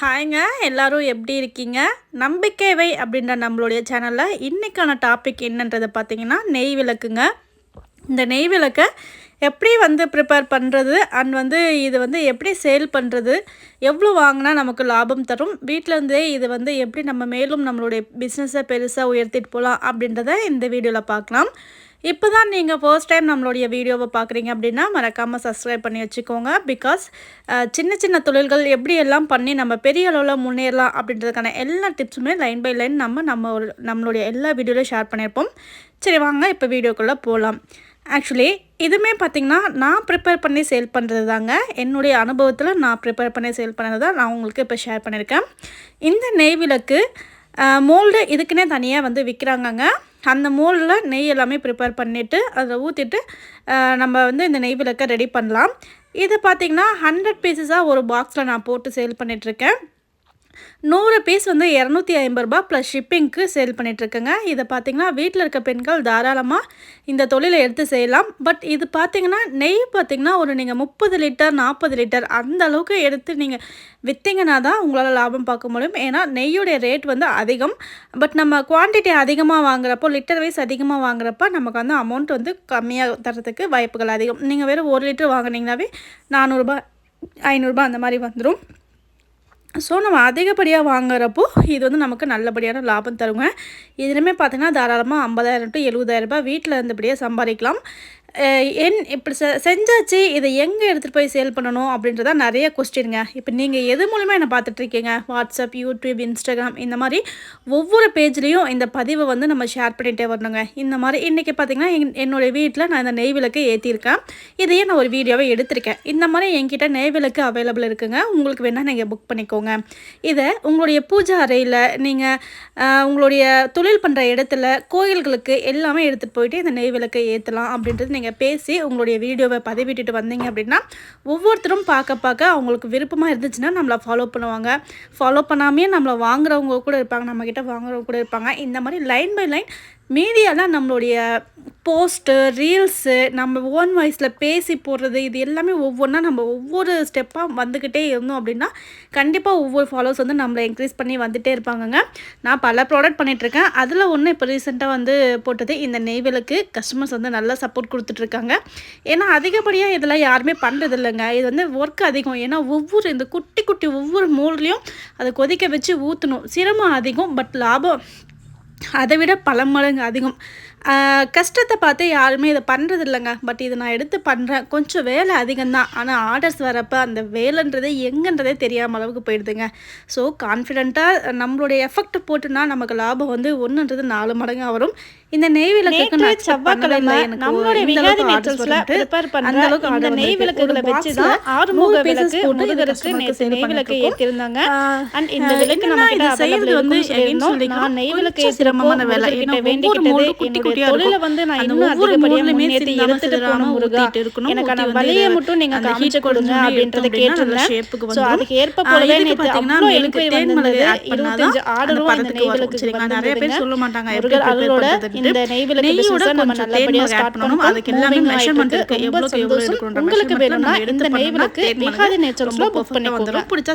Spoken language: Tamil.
ஹாய்ங்க எல்லாரும் எப்படி இருக்கீங்க? நம்பிக்கைவை அப்படின்ற நம்மளுடைய சேனலில் இன்றைக்கான டாபிக் என்னன்றதை பார்த்தீங்கன்னா நெய் விளக்குங்க. இந்த நெய் விளக்கை எப்படி வந்து ப்ரிப்பேர் பண்ணுறது அண்ட் வந்து இது வந்து எப்படி சேல் பண்ணுறது எவ்வளோ வாங்கினா நமக்கு லாபம் தரும்? வீட்டிலேருந்தே இது வந்து எப்படி நம்ம மேலும் நம்மளுடைய பிஸ்னஸை பெருசாக உயர்த்திட்டு போகலாம் அப்படின்றத இந்த வீடியோவில் பார்க்கலாம். இப்போ தான் நீங்கள் ஃபர்ஸ்ட் டைம் நம்மளுடைய வீடியோவை பார்க்குறீங்க அப்படின்னா மறக்காமல் சப்ஸ்கிரைப் பண்ணி வச்சுக்கோங்க. பிகாஸ் சின்ன சின்ன தொழில்கள் எப்படி எல்லாம் பண்ணி நம்ம பெரிய அளவில் முன்னேறலாம் அப்படின்றதுக்கான எல்லா டிப்ஸுமே லைன் பை லைன் நம்ம நம்ம ஒரு நம்மளுடைய எல்லா வீடியோலையும் ஷேர் பண்ணியிருப்போம். சரி வாங்க இப்போ வீடியோக்குள்ளே போகலாம் ஆக்சுவலி இதுவுமே பார்த்திங்கன்னா நான் ப்ரிப்பேர் பண்ணி சேல் பண்ணுறது தாங்க என்னுடைய அனுபவத்தில் நான் ப்ரிப்பேர் பண்ணி சேல் பண்ணது தான் நான் உங்களுக்கு இப்போ ஷேர் பண்ணியிருக்கேன். இந்த நெய் விளக்கு மோல்டு இதுக்குன்னே தனியாக வந்து விற்கிறாங்கங்க அந்த மோலில் நெய் எல்லாமே ப்ரிப்பேர் பண்ணிவிட்டு அதில் ஊற்றிட்டு நம்ம வந்து இந்த நெய் விளக்கை ரெடி பண்ணலாம். இது பார்த்திங்கன்னா ஹண்ட்ரட் பீசஸாக ஒரு பாக்ஸில் நான் போட்டு சேல் பண்ணிகிட்ருக்கேன் நூறு பீஸ் வந்து இரநூத்தி ஐம்பது ரூபா ப்ளஸ் ஷிப்பிங்க்கு சேல் பண்ணிகிட்ருக்கேங்க இதை பார்த்திங்கன்னா வீட்டில் இருக்க பெண்கள் தாராளமாக இந்த தொழிலை எடுத்து செய்யலாம். பட் இது பார்த்திங்கன்னா நெய் பார்த்திங்கன்னா ஒரு நீங்கள் முப்பது லிட்டர் நாற்பது லிட்டர் அந்த அளவுக்கு எடுத்து நீங்கள் விற்றிங்கன்னா தான் உங்களால் லாபம் பார்க்க முடியும். ஏன்னா நெய்யுடைய ரேட் வந்து அதிகம். பட் நம்ம குவான்டிட்டி அதிகமாக வாங்குறப்போ லிட்டர் வைஸ் அதிகமாக வாங்குறப்ப நமக்கு வந்து அமௌண்ட் வந்து கம்மியாக தரத்துக்கு வாய்ப்புகள் அதிகம். நீங்கள் வெறும் ஒரு லிட்டர் வாங்கினீங்கன்னாவே நானூறுரூபா ஐநூறுரூபா அந்த மாதிரி வந்துடும் ஸோ நம்ம அதிகப்படியாக வாங்குறப்போ இது வந்து நமக்கு நல்லபடியான லாபம் தருங்க. இதுலையுமே பார்த்திங்கன்னா தாராளமாக ஐம்பதாயிரம் டு எழுபதாயிரம் ரூபாய் வீட்டில் இருந்தபடியாக சம்பாதிக்கலாம். என் இப்படி செ செஞ்சாச்சு இதை எங்கே எடுத்துகிட்டு போய் சேல் பண்ணணும் அப்படின்றத நிறைய கொஸ்டின்ங்க இப்போ நீங்கள் எது மூலமாக என்னை பார்த்துட்ருக்கீங்க? வாட்ஸ்அப் யூடியூப் இன்ஸ்டாகிராம் இந்த மாதிரி ஒவ்வொரு பேஜ்லேயும் இந்த பதிவை வந்து நம்ம ஷேர் பண்ணிகிட்டே வரணுங்க. இந்த மாதிரி இன்றைக்கி பார்த்திங்கன்னா என் என்னுடைய வீட்டில் நான் இந்த நெய் விளக்கு ஏற்றிருக்கேன் இதையே நான் ஒரு வீடியோவை எடுத்திருக்கேன். இந்த மாதிரி என்கிட்ட நெய் விளக்கு அவைலபிள் இருக்குங்க. உங்களுக்கு வேணால் நீங்கள் புக் பண்ணிக்கோங்க. இதை உங்களுடைய பூஜை அறையில் நீங்கள் உங்களுடைய தொழில் பண்ணுற இடத்துல கோயில்களுக்கு எல்லாமே எடுத்துகிட்டு போயிட்டு இந்த நெய் விளக்கை ஏற்றலாம் அப்படின்றது நீங்கள் பேசி உங்களுடைய வீடியோவை பதிவிட்டுட்டு வந்தீங்க அப்படின்னா ஒவ்வொருத்தரும் பார்க்க பார்க்க அவங்களுக்கு விருப்பமாக இருந்துச்சுன்னா நம்மளை ஃபாலோ பண்ணுவாங்க. ஃபாலோ பண்ணாமே நம்மளை வாங்குறவங்க கூட இருப்பாங்க நம்மக்கிட்ட வாங்குறவங்க கூட இருப்பாங்க. இந்த மாதிரி லைன் பை லைன் மீடியாலாம் நம்மளுடைய போஸ்ட்டு ரீல்ஸு நம்ம ஓன் வாய்ஸில் பேசி போடுறது இது எல்லாமே ஒவ்வொன்றா நம்ம ஒவ்வொரு ஸ்டெப்பாக வந்துக்கிட்டே இருந்தோம் அப்படின்னா கண்டிப்பாக ஒவ்வொரு ஃபாலோவர்ஸ் வந்து நம்மளை இன்க்ரீஸ் பண்ணி வந்துகிட்டே இருப்பாங்கங்க. நான் பல ப்ராடக்ட் பண்ணிகிட்ருக்கேன் அதில் ஒன்று இப்போ ரீசெண்டாக வந்து போட்டது இந்த நெய்வேலுக்கு கஸ்டமர்ஸ் வந்து நல்லா சப்போர்ட் கொடுத்துட்ருக்காங்க ஏன்னா அதிகப்படியாக இதெல்லாம் யாருமே பண்ணுறது இல்லைங்க இது வந்து ஒர்க் அதிகம். ஏன்னா ஒவ்வொரு இந்த குட்டி குட்டி ஒவ்வொரு மூலையும் அதை கொதிக்க வச்சு ஊற்றணும் சிரமம் அதிகம் பட் லாபம். அதை விட பல மடங்கு அதிகம். கஷ்டத்தை பார்த்து யாருமே இதை பண்ணுறது இல்லைங்க பட் இதை நான் எடுத்து பண்ணுறேன் கொஞ்சம் வேலை அதிகம்தான். ஆனால் ஆர்டர்ஸ் வரப்போ அந்த வேலைன்றதே எங்கன்றதே தெரியாமல் அளவுக்கு போயிடுதுங்க. ஸோ கான்ஃபிடென்ட்டாக நம்மளுடைய எஃபெக்ட் போட்டுனா நமக்கு லாபம் வந்து ஒன்றுன்றது நாலு மடங்காக வரும். இந்த நெய் விளக்கு செவ்வாய்க்கிழமை நம்மளுடைய விகாதி நேச்சர்ஸ்ல ப்ரிப்பேர் பண்ண அந்த அளவுக்கு அந்த நெய் விளக்குகளை வச்சு தான் ஆறுமுக விளக்கு முருகருக்கு நெய் விளக்கு ஏற்றிருந்தாங்க அண்ட் இந்த விளக்கு நம்ம கிட்ட அவைலபிள் வந்து நான் நெய் விளக்கு சிரமமான வேலை. கிட்ட வேண்டிக்கிட்டது என்னுடைய தொழில வந்து நான் இன்னும் அதிகப்படியா முன்னேற்றி எடுத்துட்டு போன முருகா எனக்கான வழியை மட்டும் நீங்க காமிச்சு கொடுங்க அப்படின்றத கேட்டிருந்தேன். ஸோ அதுக்கு ஏற்ப போலவே நேற்று அவ்வளோ என்கொயரி வந்தது. இருபத்தஞ்சு ஆர்டரும் இந்த நெய் விளக்கு நிறைய பேர் சொல்ல மாட்டாங்க முருகர் அருளோட இந்த நெய் விளக்கு பிசினஸ் நம்ம நல்லபடியா ஸ்டார்ட் பண்ணணும். அதுக்கு எல்லாமே மெஷர்மெண்ட் இருக்கு. ரொம்ப சந்தோஷம். உங்களுக்கு வேணும்னா இந்த நெய் விளக்கு விகாதி நேச்சர்ஸ்ல புக் பண்ணிக்கோங்க பிடிச்சா